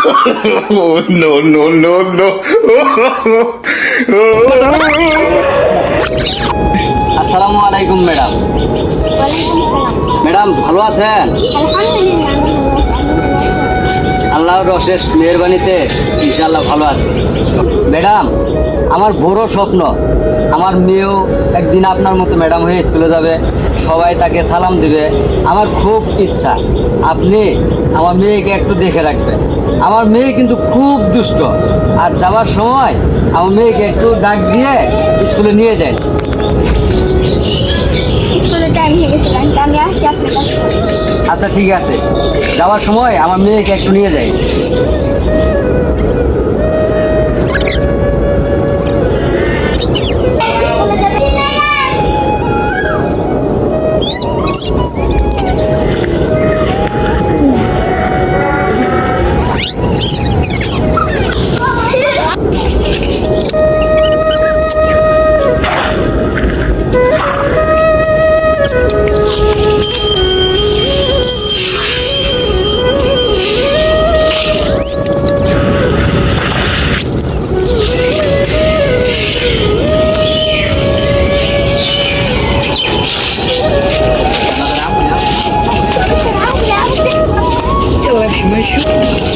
No, no, no, no. আসসালামু আলাইকুম madam madam ভালো আছেন। আল্লাহর অশেষ মেহরবানিতে ইনশাল্লাহ ভালো আছে ম্যাডাম আমার বড় স্বপ্ন আমার মেয়েও একদিন আপনার মতো ম্যাডাম হয়ে স্কুলে যাবে সবাই তাকে সালাম দিবে। আমার খুব ইচ্ছা। আপনি আমার মেয়েকে একটু দেখে রাখবেন। আমার মেয়ে কিন্তু খুব দুষ্ট। আর যাওয়ার সময় আমার মেয়েকে একটু ডাক দিয়ে স্কুলে নিয়ে যায়। আচ্ছা ঠিক আছে। যাওয়ার সময় আমার মেয়েকে একটু নিয়ে যাই। します。没事